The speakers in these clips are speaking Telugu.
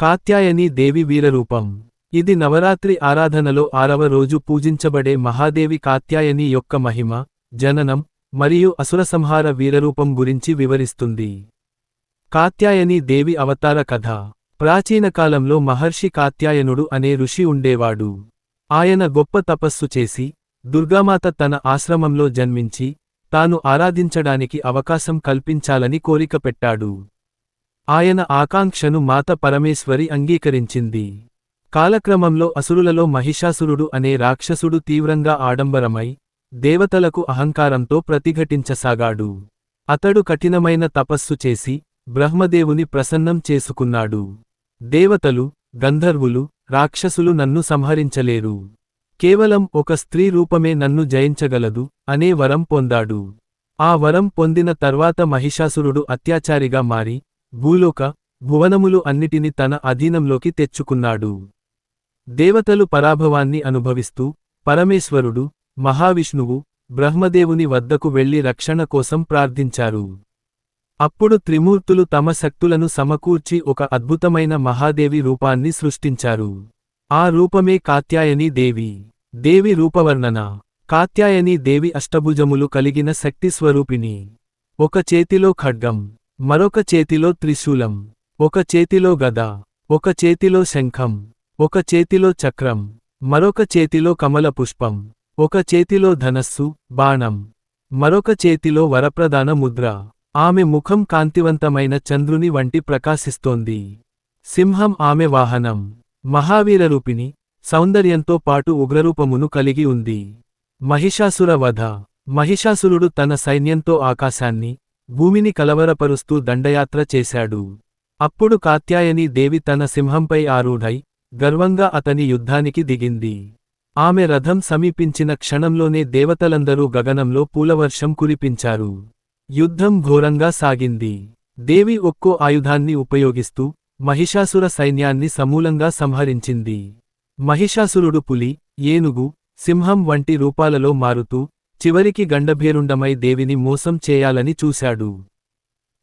కాత్యాయని దేవి వీరరూపం. ఇది నవరాత్రి ఆరాధనలో ఆరవ రోజు పూజించబడే మహాదేవి కాత్యాయని యొక్క మహిమ జననం మరియు అసురసంహార వీరరూపం గురించి వివరిస్తుంది. కాత్యాయని దేవి అవతార కథ. ప్రాచీన కాలంలో మహర్షి కాత్యాయనుడు అనే ఋషి ఉండేవాడు. ఆయన గొప్ప తపస్సు చేసి దుర్గామాత తన ఆశ్రమంలో జన్మించి తాను ఆరాధించడానికి అవకాశం కల్పించాలని కోరిక పెట్టాడు. ఆయన ఆకాంక్షను మాత పరమేశ్వరి అంగీకరించింది. కాలక్రమంలో అసురులలో మహిషాసురుడు అనే రాక్షసుడు తీవ్రంగా ఆడంబరమై దేవతలకు అహంకారంతో ప్రతిఘటించసాగాడు. అతడు కఠినమైన తపస్సు చేసి బ్రహ్మదేవుని ప్రసన్నం చేసుకున్నాడు. దేవతలు గంధర్వులు రాక్షసులు నన్ను సంహరించలేరు. కేవలం ఒక స్త్రీ రూపమే నన్ను జయించగలదు అనే వరం పొందాడు. ఆ వరం పొందిన తర్వాత మహిషాసురుడు అత్యాచారిగా మారి భూలోక భువనములు అన్నిటిని తన అధీనంలోకి తెచ్చుకున్నాడు. దేవతలు పరాభవాన్ని అనుభవిస్తూ పరమేశ్వరుడు మహావిష్ణువు బ్రహ్మదేవుని వద్దకు వెళ్ళి రక్షణ కోసం ప్రార్థించారు. అప్పుడు త్రిమూర్తులు తమ శక్తులను సమకూర్చి ఒక అద్భుతమైన మహాదేవి రూపాన్ని సృష్టించారు. ఆ రూపమే కాత్యాయనీ దేవి దేవి రూపవర్ణన కాత్యాయనీ దేవి అష్టభుజములు కలిగిన శక్తి స్వరూపిణి ఒక చేతిలో ఖడ్గం మరొక చేతిలో త్రిశూలం ఒక చేతిలో గద ఒక చేతిలో శంఖం ఒక చేతిలో చక్రం మరొక చేతిలో కమల పుష్పం ఒక చేతిలో ధనస్సు బాణం మరొక చేతిలో వరప్రధాన ముద్ర. ఆమె ముఖం కాంతివంతమైన చంద్రుని వంటి ప్రకాశిస్తోంది. సింహం ఆమె వాహనం మహావీరరూపిణి సౌందర్యంతో పాటు ఉగ్రరూపమును కలిగి ఉంది. మహిషాసుర వధ మహిషాసురుడు తన సైన్యంతో ఆకాశాన్ని భూమిని కలవరపరుస్తూ దండయాత్ర చేశాడు. అప్పుడు కాత్యాయని దేవి తన సింహంపై ఆరూఢై గర్వంగా అతని యుద్ధానికి దిగింది. ఆమె రథం సమీపించిన క్షణంలోనే దేవతలందరూ గగనంలో పూలవర్షం కురిపించారు. యుద్ధం ఘోరంగా సాగింది. దేవి ఒక్కో ఆయుధాన్ని ఉపయోగిస్తూ మహిషాసుర సైన్యాన్ని సమూలంగా సంహరించింది. మహిషాసురుడు పులి ఏనుగు సింహం వంటి రూపాలలో మారుతూ చివరికి గండభేరుండమై దేవిని మోసం చేయాలని చూశాడు.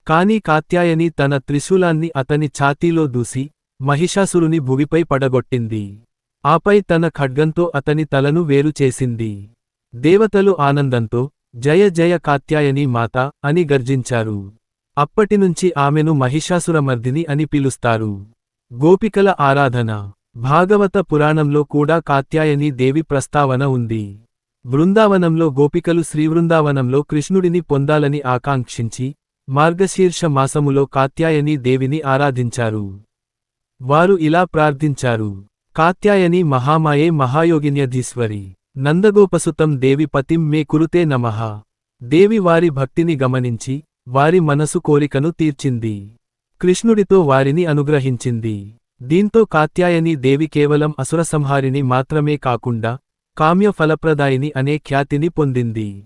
కాని కాత్యాయని తన త్రిశూలాన్ని అతని ఛాతీలో దూసి మహిషాసురుని భువిపై పడగొట్టింది. ఆపై తన ఖడ్గంతో అతని తలను వేరు చేసింది. దేవతలు ఆనందంతో జయ జయ కాత్యాయని మాత అని గర్జించారు. అప్పటినుంచి ఆమెను మహిషాసురమర్దిని అని పిలుస్తారు. గోపికల ఆరాధన. భాగవత పురాణంలో కూడా కాత్యాయని దేవి ప్రస్తావన ఉంది. బృందావనంలో గోపికలు శ్రీవృందావనంలో కృష్ణుడిని పొందాలని ఆకాంక్షించి మార్గశీర్ష మాసములో కాత్యాయని దేవిని ఆరాధించారు. వారు ఇలా ప్రార్థించారు. కాత్యాయని మహామాయే మహాయోగిన్యధీశ్వరి నందగోపసుతం దేవి పతిం మే కురుతే నమః. దేవి వారి భక్తిని గమనించి వారి మనసు కోరికను తీర్చింది. కృష్ణుడితో వారిని అనుగ్రహించింది. దీంతో కాత్యాయని దేవి కేవలం అసురసంహారిని మాత్రమే కాకుండా కామ్య ఫలప్రదాయిని అనే ఖ్యాతిని పొందింది.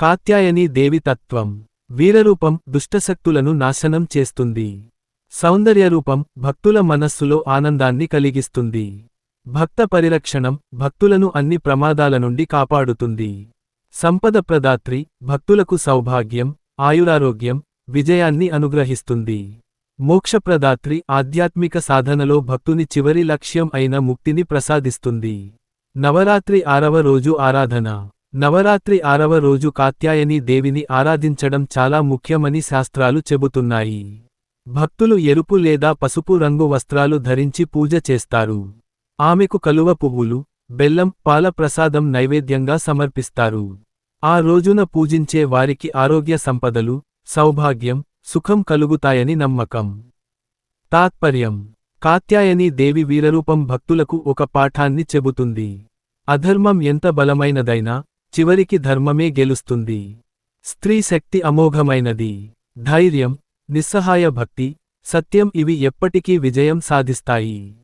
కాత్యాయని దేవి తత్వం వీరరూపం దుష్టశక్తులను నాశనం చేస్తుంది. సౌందర్యరూపం భక్తుల మనస్సులో ఆనందాన్ని కలిగిస్తుంది. భక్త పరిరక్షణం భక్తులను అన్ని ప్రమాదాల నుండి కాపాడుతుంది. సంపద ప్రదాత్రి భక్తులకు సౌభాగ్యం ఆయురారోగ్యం విజయాన్ని అనుగ్రహిస్తుంది. మోక్షప్రదాత్రి ఆధ్యాత్మిక సాధనలో భక్తుని చివరి లక్ష్యం అయిన ముక్తిని ప్రసాదిస్తుంది. నవరాత్రి ఆరవ రోజు ఆరాధన. నవరాత్రి ఆరవ రోజు కాత్యాయని దేవిని ఆరాధించడం చాలా ముఖ్యమని శాస్త్రాలు చెబుతున్నాయి. భక్తులు ఎరుపు లేదా పసుపు రంగు వస్త్రాలు ధరించి పూజ చేస్తారు. ఆమెకు కలువ పువ్వులు బెల్లం పాల ప్రసాదం నైవేద్యంగా సమర్పిస్తారు. ఆ రోజున పూజించే వారికి ఆరోగ్య సంపదలు సౌభాగ్యం సుఖం కలుగుతాయని నమ్మకం. తాత్పర్యం. కాత్యాయని దేవి వీరరూపం భక్తులకు ఒక పాఠాన్ని చెబుతుంది. అధర్మం ఎంత బలమైనదైనా చివరికి ధర్మమే గెలుస్తుంది. స్త్రీ శక్తి అమోఘమైనది. ధైర్యం నిస్సహాయ భక్తి సత్యం ఇవి ఎప్పటికీ విజయం సాధిస్తాయి.